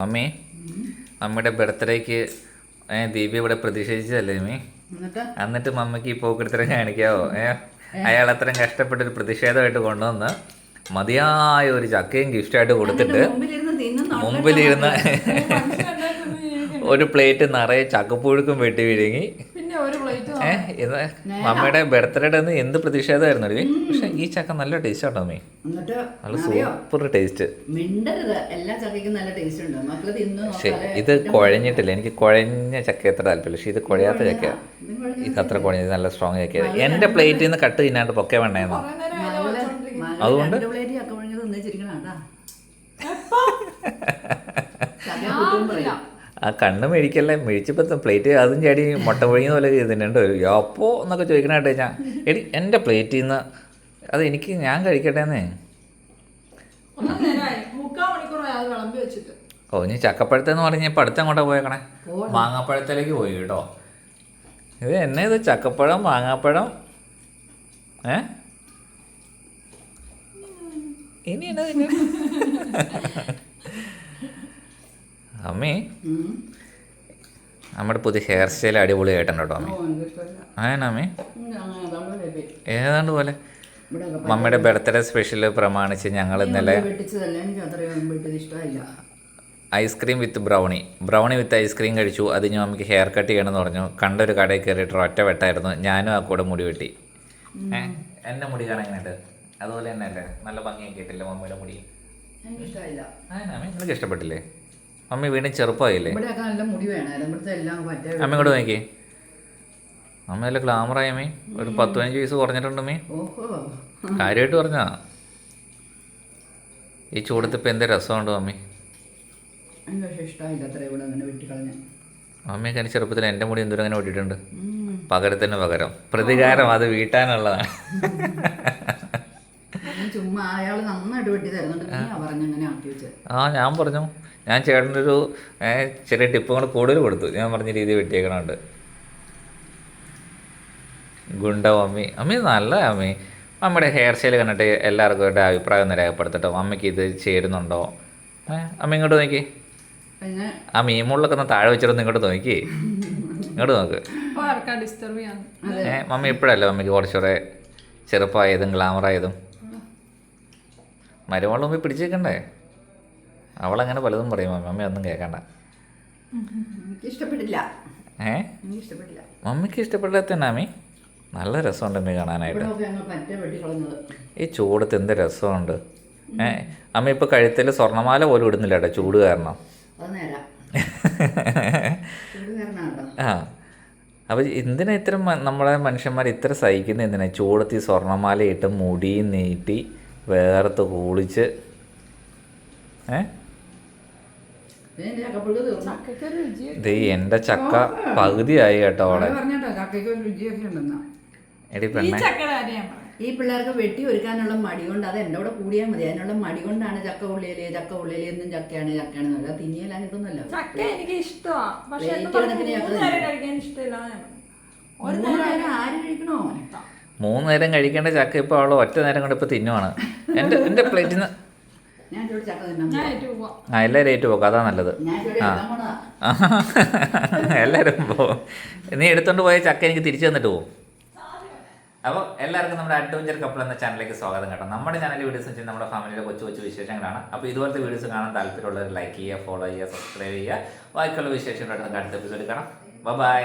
Mummy അമ്മയുടെ ബർത്ത്ഡേക്ക് ദീപി ഇവിടെ പ്രതീക്ഷിച്ചതല്ലേ അമ്മേ? എന്നിട്ട്? മമ്മക്ക് ഈ പോക്കെടുത്തരം കാണിക്കാവോ? ഏ അയാൾ അത്രയും കഷ്ടപ്പെട്ടൊരു പ്രതിഷേധമായിട്ട് കൊണ്ടുവന്ന് മതിയായ ഒരു ചക്കയും ഗിഫ്റ്റായിട്ട് കൊടുത്തിട്ട് മുമ്പിലിരുന്ന് ഒരു പ്ലേറ്റ് നിറയെ ചക്കപ്പുഴുക്കും വെട്ടി വിഴുങ്ങി. പിന്നെ ബർത്ത്ഡേ ഏ ഇത് മമ്മിയുടെ ബർത്ത്ഡേയുടെ അന്ന് എന്ത് പ്രതിഷേധമായിരുന്നു അടി പക്ഷെ ഈ ചക്ക നല്ല ടേസ്റ്റ് ആട്ടോ മമ്മി നല്ല സൂപ്പർ ടേസ്റ്റ് മിണ്ടരുത്. എല്ലാ ചക്കയ്ക്കും നല്ല ടേസ്റ്റ് ഉണ്ട്. തിന്നു പക്ഷെ ഇത് കുഴഞ്ഞിട്ടില്ല. എനിക്ക് കുഴഞ്ഞ ചക്ക എത്ര താല്പര്യമില്ല പക്ഷെ ഇത് കുഴയാത്ത ചക്ക ഇത് അത്ര കുഴഞ്ഞത് നല്ല സ്ട്രോങ് ചക്കയാണ് എന്റെ പ്ലേറ്റിൽ നിന്ന് കട്ട് തിന്നാണ്ട് പൊക്കെ വേണ്ടായിരുന്നു? അതുകൊണ്ട്? ചക്ക ആ കണ്ണ് മേടിക്കല്ലേ? മേടിച്ചപ്പോൾ പ്ലേറ്റ് അതും ചാടി മുട്ട പൊഴിയുന്ന പോലെ ചെയ്തിട്ടുണ്ട് അപ്പോൾ എന്നൊക്കെ ചോദിക്കണായിട്ട് ഞാൻ. എടി എന്റെ പ്ലേറ്റിൽ നിന്ന് അത് എനിക്ക് ഞാൻ കഴിക്കട്ടെ എന്നേ ഓ ഇനി ചക്കപ്പഴത്തെന്ന് പറഞ്ഞ് ഇപ്പം അടുത്തങ്ങോട്ടാ പോയേക്കണേ. മാങ്ങാപ്പഴത്തിലേക്ക് പോയി കേട്ടോ. ഇത് എന്നെ ഇത്? ചക്കപ്പഴം മാങ്ങാപ്പഴം? ഏ? ഇനി എന്നാ? അമ്മേ. നമ്മുടെ പുതിയ ഹെയർ സ്റ്റൈൽ അടിപൊളിയായിട്ടുണ്ട് കേട്ടോ ഓ, അമ്മേ എനിക്ക് ഇഷ്ടമല്ല. അതന്നെ അമ്മേ? ഉം, അങ്ങനെ അതുകൊണ്ട് പോയി. ഏതാണ്ട് പോലെ. മമ്മിയുടെ ബർത്ത്ഡേ സ്പെഷ്യൽ പ്രമാണിച്ച് ഞങ്ങൾ ഇന്നലെ ice cream with brownie brownie with ice cream കഴിച്ചു. അത് ഞാൻ നമുക്ക് ഹെയർ കട്ട് ചെയ്യണമെന്ന് പറഞ്ഞു. കണ്ടൊരു കടയിൽ കയറിയിട്ട് ഒറ്റ വെട്ടായിരുന്നു. ഞാനും ആ കൂടെ മുടി വെട്ടി. എന്റെ മുടി കാണാനായിട്ട് അതുപോലെ തന്നെ അല്ലേ? നല്ല ഭംഗിയൊക്കെ ഇട്ടില്ലേ മമ്മിയുടെ മുടി? നിനക്ക് ഇഷ്ടപ്പെട്ടില്ലേ? മമ്മി വീണ്ടും ചെറുപ്പമായില്ലേ ഇവിടെയൊക്കെ നല്ല മുടി വേണം ഇവിടുത്തെ എല്ലാം പറ്റേ അമ്മ ഇങ്ങോട്ട് നോക്കി അമ്മ നല്ല ഗ്ലാമറായി അമ്മേ. ഒരു പത്ത് പതിനഞ്ച് വയസ്സ് കുറഞ്ഞിട്ടുണ്ട് അമ്മേ. ഓഹോ. കാര്യമായിട്ട് പറഞ്ഞാ ഈ ചൂടത്തിപ്പോ എന്ത് രസമുണ്ടോ അമ്മേ? അമ്മയൊക്കെ എന്റെ ചെറുപ്പത്തിൽ എന്റെ മുടി എന്തോരം അങ്ങനെ ഓടിയിട്ടുണ്ട് പകരത്തിന് പകരം. പ്രതികാരം അത് വീട്ടാനുള്ളതാണ്. ചുമ്മാ അയാൾ നന്നായിട്ട് വെട്ടി തരുന്നുണ്ട്. നീ പറഞ്ഞങ്ങനെ ആക്കി വെച്ചത് ആ ഞാൻ പറഞ്ഞു. ഞാൻ ചേട്ടന്റെ ഒരു ചെറിയ ടിപ്പ് കൂടെ കൂടുതൽ കൊടുത്തു. ഞാൻ പറഞ്ഞ രീതി വെട്ടിയേക്കണുണ്ട്. ഗുണ്ടോ അമ്മി അമ്മി നല്ല അമ്മി. അമ്മയുടെ ഹെയർ സ്റ്റൈൽ കണ്ടിട്ട് എല്ലാവർക്കും ഒരു അഭിപ്രായം ഒന്ന് രേഖപ്പെടുത്തട്ടോ. അമ്മയ്ക്ക് ഇത് ചേരുന്നുണ്ടോ? ഏ അമ്മ ഇങ്ങോട്ട് നോക്കി. ആ മീമുള്ളൊക്കെ ഒന്ന് താഴെ വെച്ചിട്ടൊന്ന് ഇങ്ങോട്ട് നോക്കി. ഇങ്ങോട്ട് നോക്ക്. മമ്മി ഇപ്പോഴല്ലേ മമ്മിക്ക് കുറച്ചുകൂടെ ചെറുപ്പമായതും ഗ്ലാമറായതും മരുമകൾ പിടിച്ചു വെക്കണ്ടേ അവളങ്ങനെ പലതും പറയും. മമ്മി മമ്മി ഒന്നും കേൾക്കണ്ട. ഇഷ്ടപ്പെട്ടില്ല ഏ? മമ്മിക്ക് ഇഷ്ടപ്പെടാത്ത തന്നെ നല്ല രസമുണ്ട് എന്നെ കാണാനായിട്ട്. ഈ ചൂടത്ത് എന്ത് രസമുണ്ട്. ഏ? അമ്മ ഇപ്പോൾ കഴുത്തിൽ സ്വർണമാല പോലും ഇടുന്നില്ല കേട്ടോ ചൂട് കാരണം. ആ. അപ്പോൾ എന്തിനാ ഇത്ര നമ്മളെ മനുഷ്യന്മാർ ഇത്ര സഹിക്കുന്നത് എന്തിനാ? ചൂടത്ത് ഈ സ്വർണമാല ഇട്ട് മുടി നീട്ടി വേർത്ത് കൂളിച്ച് ഏ? എന്റെ ഇത് എന്റെ ചക്ക പകുതിയായി കേട്ടോ അവിടെ. എടി ഈ പെണ്ണെ. പിള്ളേർക്ക് വെട്ടി ഒരുക്കാനുള്ള മടി കൊണ്ട് അത് എന്റെ കൂടെ കൂടിയാൽ മതി. അതിനുള്ള മടി കൊണ്ടാണ് ചക്ക ഉള്ളിയൽ ചക്ക ഉള്ളിയൽ എന്നും ചക്കയാണ് ചക്കയാണ് നല്ല തിന്നിയല്ലാൻ കിട്ടുന്നല്ലോ ചക്ക എനിക്ക് ആര് കഴിക്കണോ? മൂന്ന് നേരം കഴിക്കേണ്ട ചക്ക ഇപ്പോൾ അവൾ ഒറ്റ നേരം കൊണ്ട് ഇപ്പൊ തിന്നുവാണ്. എന്റെ എന്റെ പ്ലേറ്റിൽ നിന്ന് ആ എല്ലാവരും ഏറ്റു പോക്കും. അതാ നല്ലത്. ആ. എല്ലാരും എല്ലാവരും പോ. നീ എടുത്തോണ്ട് പോയ ചക്ക എനിക്ക് തിരിച്ചു തന്നിട്ട് പോകും അപ്പോൾ എല്ലാവർക്കും നമ്മുടെ അഡ്വഞ്ചർ കപ്പിൾ എന്ന ചാനലിലേക്ക് സ്വാഗതം കേട്ടോ. നമ്മുടെ ചാനൽ വീഡിയോസ് വെച്ചാൽ നമ്മുടെ ഫാമിലിയുടെ കൊച്ചു കൊച്ചു വിശേഷങ്ങളാണ്. അപ്പോൾ ഇതുപോലത്തെ വീഡിയോസ് കാണാൻ താല്പര്യമുള്ളവർ ലൈക്ക് ചെയ്യുക ഫോളോ ചെയ്യുക സബ്സ്ക്രൈബ് ചെയ്യുക. ബാക്കിയുള്ള വിശേഷങ്ങളായിട്ട് നമുക്ക് അടുത്ത എപ്പിസോഡ് കാണാം. ബൈ